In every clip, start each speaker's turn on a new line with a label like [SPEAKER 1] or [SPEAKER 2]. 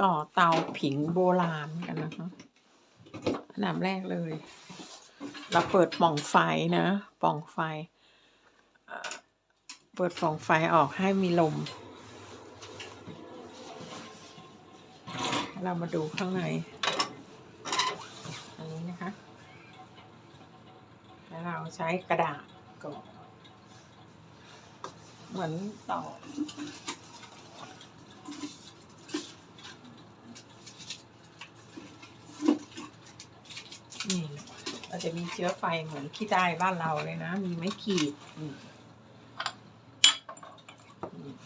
[SPEAKER 1] ก่อเตาผิงโบราณกันนะคะอันดับแรกเลย เราเปิดปล่องไฟนะปล่องไฟ เปิดปล่องไฟออกให้มีลม เรามาดูข้างใน อันนี้นะคะ แล้วเราใช้กระดาษก่อเหมือนต่อ นี่เราจะมีเชื้อไฟเหมือนขี้ได้บ้านเราเลยนะ มีไม้ขีดนี่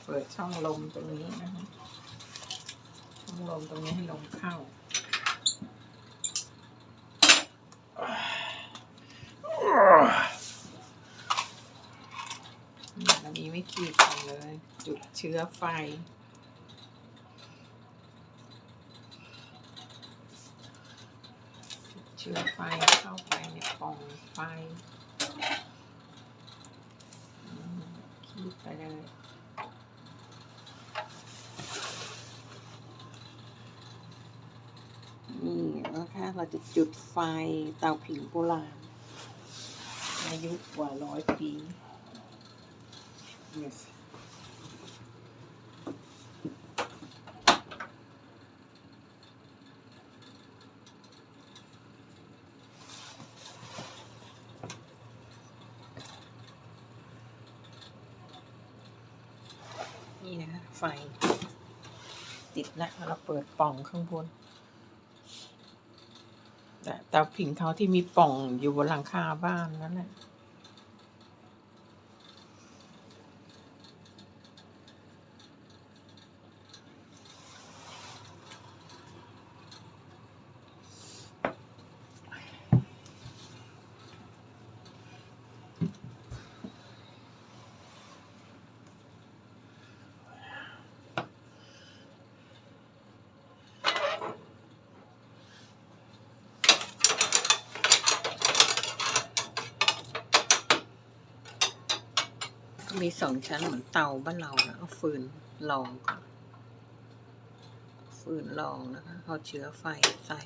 [SPEAKER 1] เปิดช่องลมตรงนี้นะคะช่องลมตรงนี้ให้ลมเข้านี่เรามีไม้ขีดก่อนเลย จุดเชื้อไฟ เชื้อไฟเข้าไปในปล่องไฟคีบไปเลยนี่นะคะเราจะจุดไฟเตาผิงโบราณอายุกว่าร้อยปี yes นี่นะคะไฟ ติดแล้วเราเปิดป่องข้างบนแต่เตาผิงเขาที่มีป่องอยู่บนหลังคาบ้านนั่นแหละ มีสองชั้นเหมือนเตาบ้านเรานะเอาฟืนรองก่อน ฟืนรองนะคะ เอาเชื้อไฟใส่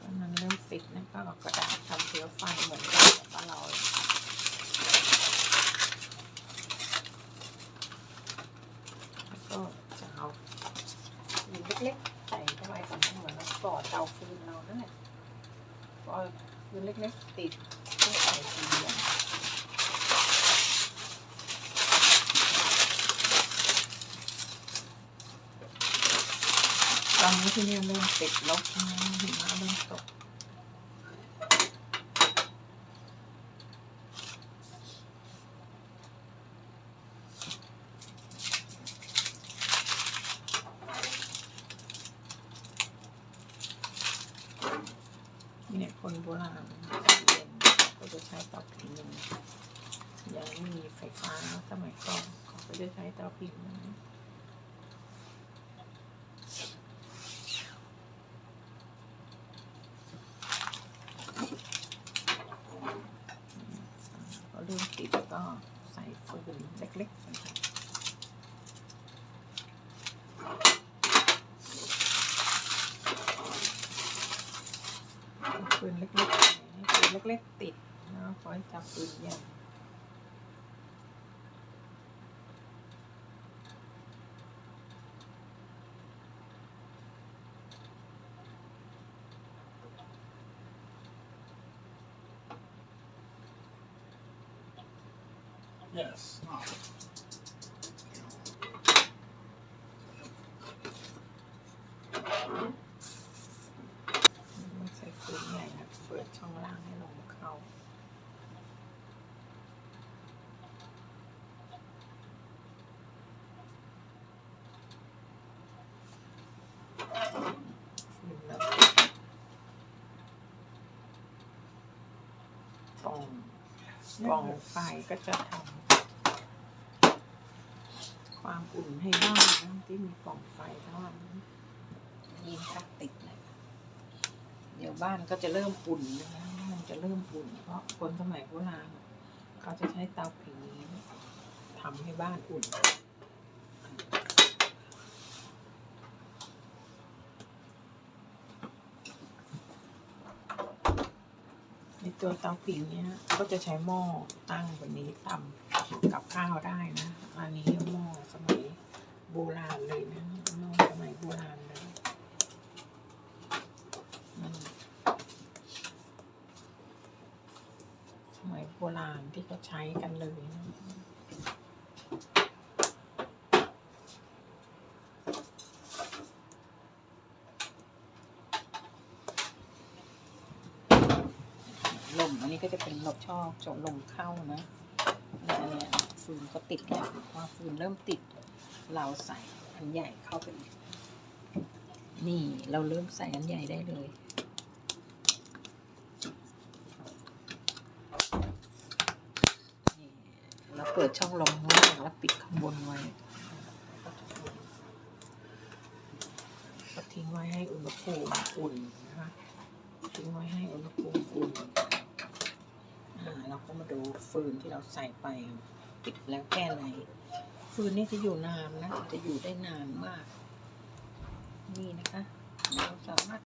[SPEAKER 1] ตอนนั้นเริ่มติดนะก็เอากระดาษทำเชื้อไฟเหมือนกันกับบ้านเราเลยแล้วก็จะเอาฟืนเล็กๆใส่เข้าไปก่อนนะเหมือนเราก่อเตาฟืนเรานั่นแหละ พอฟืนเล็กๆติดก็ใส่ทีเดียวตอนนี้ที่นี่เริ่มติดลบนะหิมะเริ่มตก เนี่ยคนโบราณก็จะใช้เตาผิงอย่งยังไม่มีไฟฟ้าสมัยก่อนเขาก็จะใช้เตาผิงอย่งนี้พอเริ่มติดก็ใส่ฟืนเล็กๆนะคะ ปืนเล็กๆให้ปืนเล็กๆติดนะคอยจับปืนใหญ่
[SPEAKER 2] Yes.
[SPEAKER 1] ให้ลมเข้า ปองปองไฟก็จะทำความอุ่นให้บ้านที่มีปองไฟเท่านั้น
[SPEAKER 2] ยินพลาสติกเลยเดี๋ยวบ้านก็จะเริ่มอุ่นนะคะ
[SPEAKER 1] จะเริ่มอุ่น เพราะคนสมัยโบราณเขาจะใช้เตาผิงนี้ทำให้บ้านอุ่น ในตัวเตาผิงเนี้ยก็จะใช้หม้อตั้งบนนี้ตำกับข้าวได้นะ อันนี้หม้อสมัยโบราณเลยนะหม้อสมัยโบราณเลยอืมสมัยโบราณ ที่เขาใช้กันเลยนะ
[SPEAKER 2] ลมอันนี้ก็จะเป็นลมชอบจลมเข้านะนี่อันนี้ฟืนก็ติดแล้วพอฟืนเริ่มติด เราใส่อันใหญ่เข้าไปนี่เราเริ่มใส่อันใหญ่ได้เลย นี่ เปิดช่องลมข้างล่างแล้วปิดข้างบนไว้
[SPEAKER 1] ก็ทิ้งไว้ให้อุณหภูมิอุ่นนะคะทิ้งไว้ให้อุณหภูมิอุ่นอ่าเราก็มาดูฟืนที่เราใส่ไป
[SPEAKER 2] ปิดแล้วแค่ไหน
[SPEAKER 1] ฟืนนี่จะอยู่นานนะ
[SPEAKER 2] จะอยู่ได้นานมาก นี่นะคะ เราสามารถ